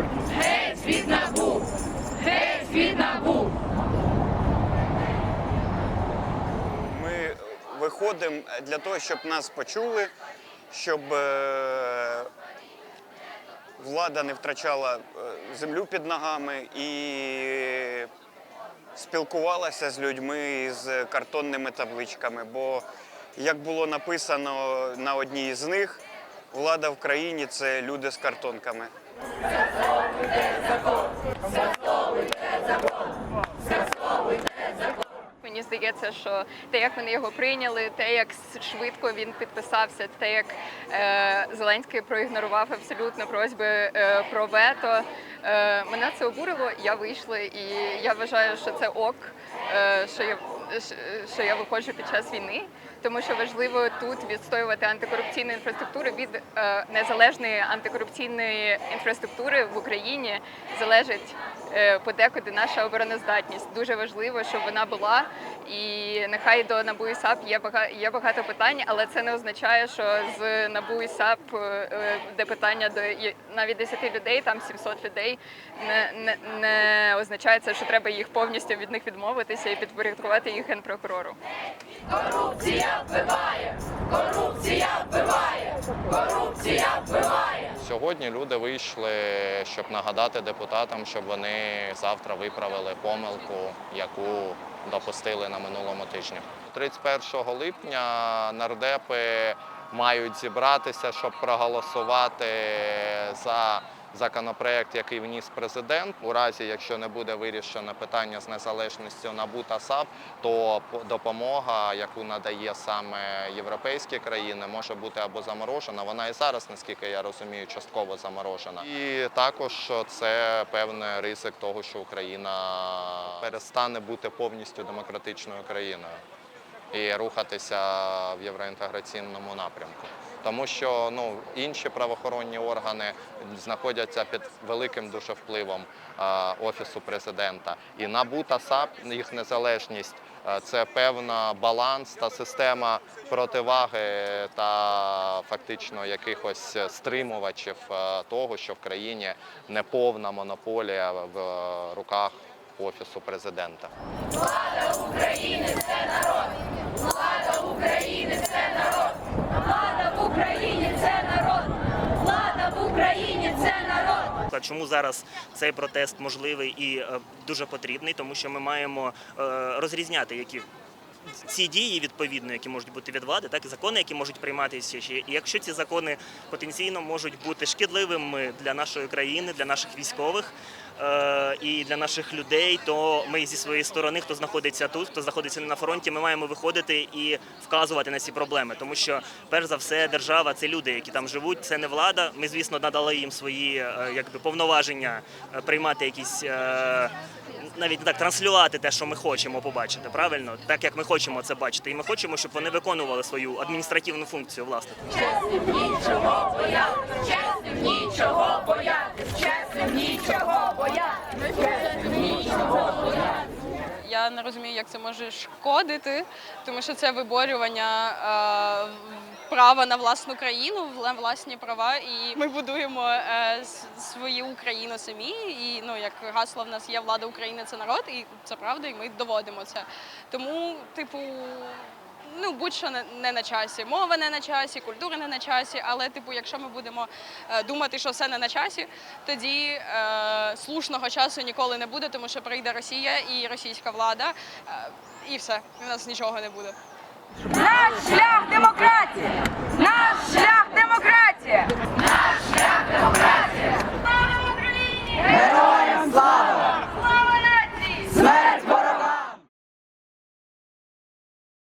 зверніться. Геть від набу! Геть від набу! Ми виходимо для того, щоб нас почули, щоб е, влада не втрачала е, землю під ногами і спілкувалася з людьми з картонними табличками. Бо, як було написано на одній з них, влада в країні це люди з картонками. Мені здається, що те, як вони його прийняли, те, як швидко він підписався, те, як е, Зеленський проігнорував абсолютно просьби е, про вето, е, мене це обурило. Я вийшла, і я вважаю, що це ок, е, що я що я виходжу під час війни, тому що важливо тут відстоювати антикорупційну інфраструктуру від е, незалежної антикорупційної інфраструктури в Україні залежить е, подекуди наша обороноздатність. Дуже важливо, щоб вона була. І нехай до НАБУ і САП є багато, є багато питань, але це не означає, що з НАБУ і САП, е, е, де питання до навіть 10 людей, там 700 людей, не, не, не означає це, що треба їх повністю від них відмовитися і підпорядкувати їх генпрокурору. Корупція вбиває! Корупція вбиває! Корупція вбиває! Сьогодні люди вийшли, щоб нагадати депутатам, щоб вони завтра виправили помилку, яку допустили на минулому тижні. 31 липня нардепи мають зібратися, щоб проголосувати за законопроект, який вніс президент. У разі, якщо не буде вирішено питання з незалежністю НАБУ та САП, то допомога, яку надає саме європейські країни, може бути або заморожена. Вона і зараз, наскільки я розумію, частково заморожена. І також це певний ризик того, що Україна перестане бути повністю демократичною країною і рухатися в євроінтеграційному напрямку. Тому що ну, інші правоохоронні органи знаходяться під великим дуже впливом е, Офісу президента. І НАБУ та САП, їх незалежність е, це певна баланс та система противаги та фактично якихось стримувачів е, того, що в країні неповна монополія в е, руках Офісу президента. Влада України це народ! Чому зараз цей протест можливий і е, дуже потрібний? Тому що ми маємо е, розрізняти, які ці дії відповідно, які можуть бути від влади, так і закони, які можуть прийматися. І якщо ці закони потенційно можуть бути шкідливими для нашої країни, для наших військових і для наших людей, то ми зі своєї сторони, хто знаходиться тут, хто знаходиться на фронті, ми маємо виходити і вказувати на ці проблеми, тому що перш за все держава це люди, які там живуть. Це не влада. Ми, звісно, надали їм свої е, якби повноваження е, приймати якісь. е, навіть не так транслювати те, що ми хочемо побачити, правильно, так як ми хочемо це бачити, і ми хочемо, щоб вони виконували свою адміністративну функцію, власне. Чесним нічого боятись! Чесним нічого боятись! Чесним нічого боятись! Чесним нічого боятись! Не розумію, як це може шкодити, тому що це виборювання е, права на власну країну, на власні права, і ми будуємо е, свою Україну самі. І ну як гасло в нас є влада України це народ, і це правда, і ми доводимо це. Тому, типу ну будь-що не на часі. Мова не на часі, культура не на часі. Але, типу, якщо ми будемо е, думати, що все не на часі, тоді е, слушного часу ніколи не буде, тому що прийде Росія і російська влада, е, і все, і в нас нічого не буде. Наш шлях демократії! Наш шлях демократії! Наш шлях демократії!